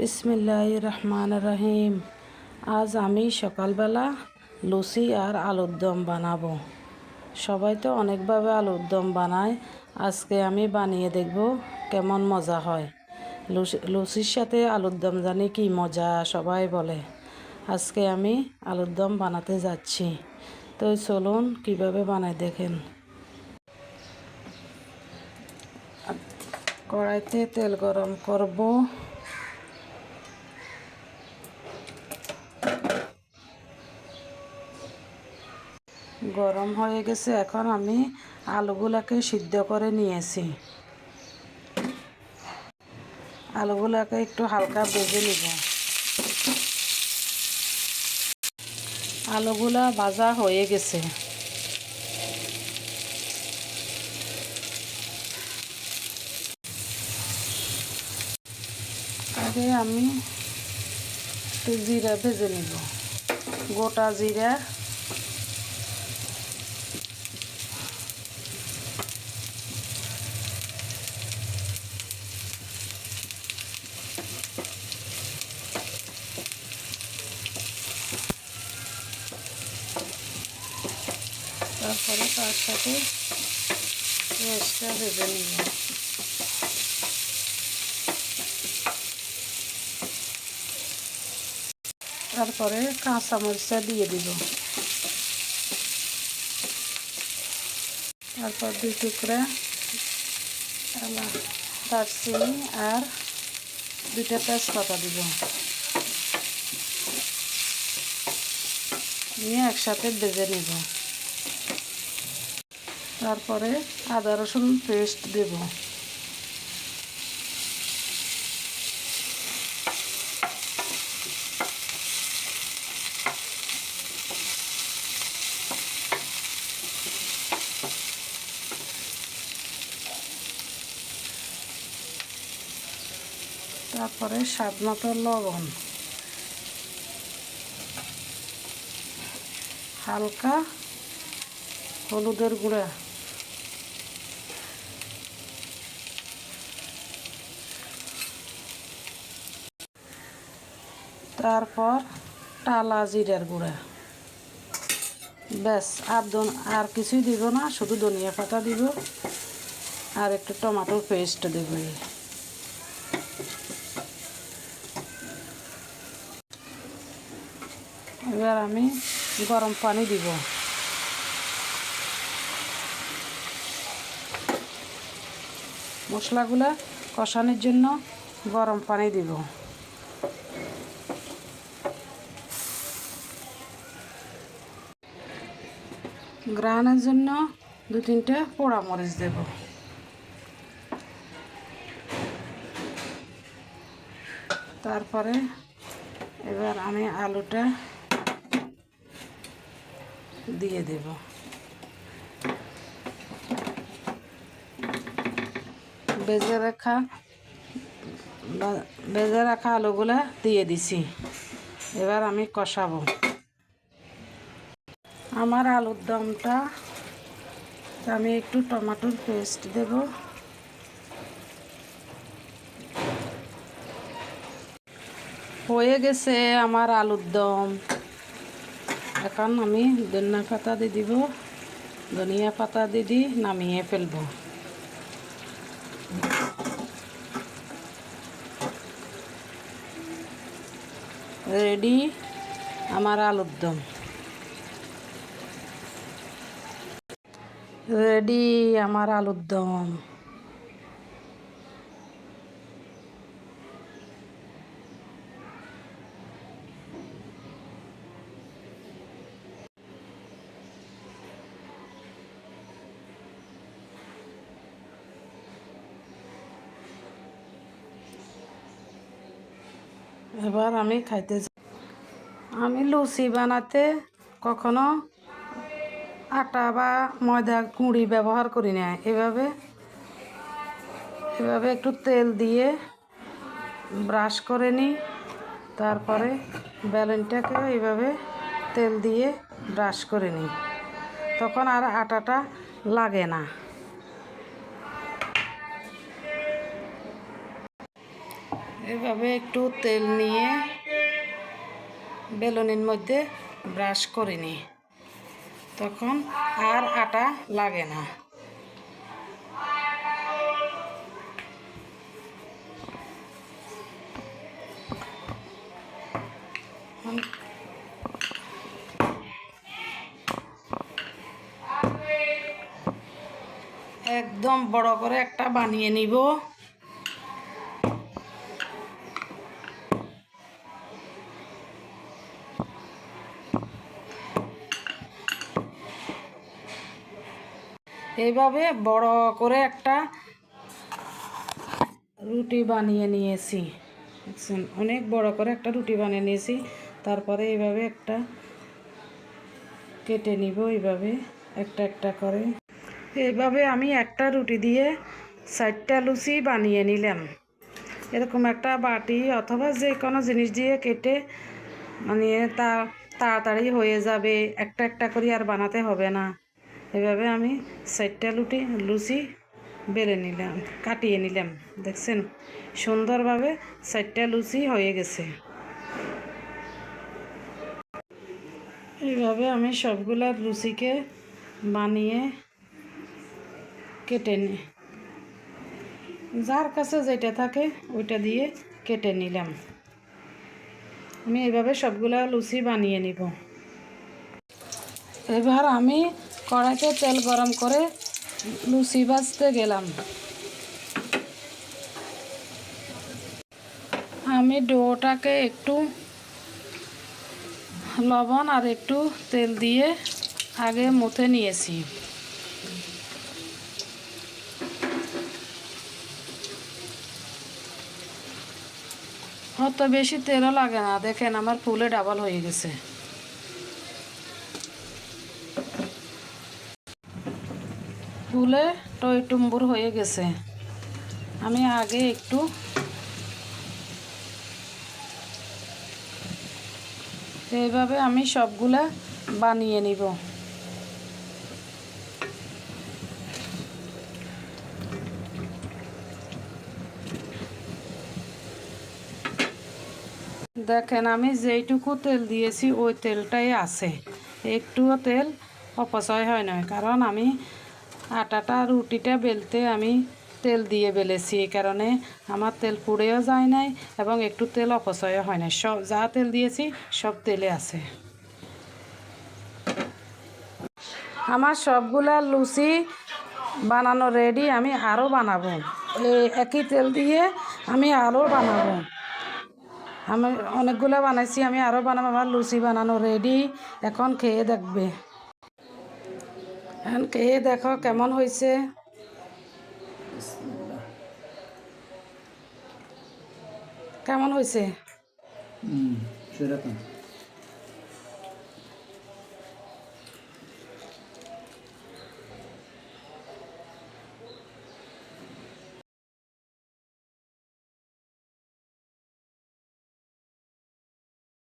বিসমিল্লাহ রহমান রহিম আজ আমি সকালবেলা লুচি আর আলুর দম বানাবো। সবাই তো অনেকভাবে আলুর দম বানায়। আজকে আমি বানিয়ে দেখব কেমন মজা হয়। লুচি, লুচির সাথে আলুর দম জানি কি মজা, সবাই বলে। আজকে আমি আলুর দম বানাতে যাচ্ছি। তো চলুন কীভাবে বানাই দেখেন। কড়াইতে তেল গরম করব। গরম হয়ে গেছে, এখন আমি আলুগুলাকে সিদ্ধ করে নিয়েছি। আলুগুলাকে একটু হালকা ভেজে নিব। আলুগুলা ভাজা হয়ে গেছে। আগে আমি একটু জিরা ভেজে নিব। গোটা জিরা তারপরে তার সাথে পেঁয়াজটা ভেজে নিব। তারপরে কাঁচামরিচটা দিয়ে দিব। তারপর দুই টুকরা দারচিনি আর দুইটা তেজপাতা দিব। নিয়ে একসাথে বেজে নিব। তারপরে আদা রসুন পেস্ট দেব। তারপরে স্বাদ মতো লবণ। হালকা হলুদের গুঁড়া। তারপর টালা জিরার গুঁড়া। ব্যাস, আর আর কিছুই দিব না, শুধু ধনিয়া পাতা দিব আর একটু টমাটোর পেস্ট দেব। এবার আমি গরম পানি দিব। মশলাগুলো কষানোর জন্য গরম পানি দিব। গ্রানের জন্য দু তিনটে পোড়া মরিচ দেব। তারপরে এবার আমি আলুটা দিয়ে দেব। বেজে রাখা বেজে রাখা আলুগুলো দিয়ে দিছি। এবার আমি কষাবো। আমার আলুর দমটা আমি একটু টমাটোর পেস্ট দেব। হয়ে গেছে আমার আলুর দম। এখন আমি ধনিয়া পাতা দিয়ে দিব। ধনিয়া পাতা দিদি নামিয়ে ফেলব। রেডি? আমার আলুর দম। রেডি আমার আলুর দম। এবার আমি খাইতে আমি লুচি বানাতে কখনো আটা বা ময়দা কুঁড়ি ব্যবহার করি না। এভাবে এভাবে একটু তেল দিয়ে ব্রাশ করে নিই। তারপরে ব্যালেনটাকে এইভাবে তেল দিয়ে ব্রাশ করে নিই। তখন আর আটাটা লাগে না। এভাবে একটু তেল নিয়ে বেলুনের মধ্যে ব্রাশ করে নিই। তখন আর আটা লাগে না। একদম বড় করে একটা বানিয়ে নিব। এইভাবে বড় করে একটা রুটি বানিয়ে নিয়েছি। দেখছেন, অনেক বড় করে একটা রুটি বানিয়ে নিয়েছি। তারপরে এইভাবে একটা কেটে নিব, এইভাবে একটা একটা করে। এইভাবে আমি একটা রুটি দিয়ে চারটা লুচি বানিয়ে নিলাম। এরকম একটা বাটি অথবা যে কোনো জিনিস দিয়ে কেটে মানে তা, তাড়াতাড়ি হয়ে যাবে। একটা একটা করে আর বানাতে হবে না। এভাবে আমি চারটা লুটি, লুচি বেলে নিলাম, কাটিয়ে নিলাম। দেখছেন? সুন্দরভাবে চারটা লুচি হয়ে গেছে। এইভাবে আমি সবগুলা লুচিকে বানিয়ে কেটে নিই যার কাছে যেটা থাকে ওইটা দিয়ে কেটে নিলাম। আমি এইভাবে সবগুলা লুচি বানিয়ে নিব। এবার আমি কড়াইতে তেল গরম করে লুচি ভাজতে গেলাম। আমি ডোটাকে একটু লবণ আর একটু তেল দিয়ে আগে মুথে নিয়েছি। অত বেশি তেলও লাগে না, দেখেন আমার ফুলে ডাবল হয়ে গেছে। ফুলে টই টুম্বুর হয়ে গেছে। আমি আগে একটু এইভাবে আমি সবগুলা বানিয়ে নিব। দেখেন, আমি যেইটুকু তেল দিয়েছি, ওই তেলটাই আছে। একটুও তেল অপচয় হয় না কারণ আমি আটাটা রুটিটা বেলতে আমি তেল দিয়ে বেলেছি, এই কারণে আমার তেল পুড়েও যায় নাই এবং একটু তেল অপচয়ও হয় না সব যা তেল দিয়েছি, সব তেলে আছে। আমার সবগুলা লুচি বানানো রেডি আমি আরও বানাবো। একই তেল দিয়ে আমি আরও বানাবো। আমি অনেকগুলো বানাইছি, আমি আরও বানাবো। আমার লুচি বানানো রেডি এখন খেয়ে দেখবে। এখন খেয়ে দেখো কেমন হয়েছে কেমন হয়েছে হুম সেরকম।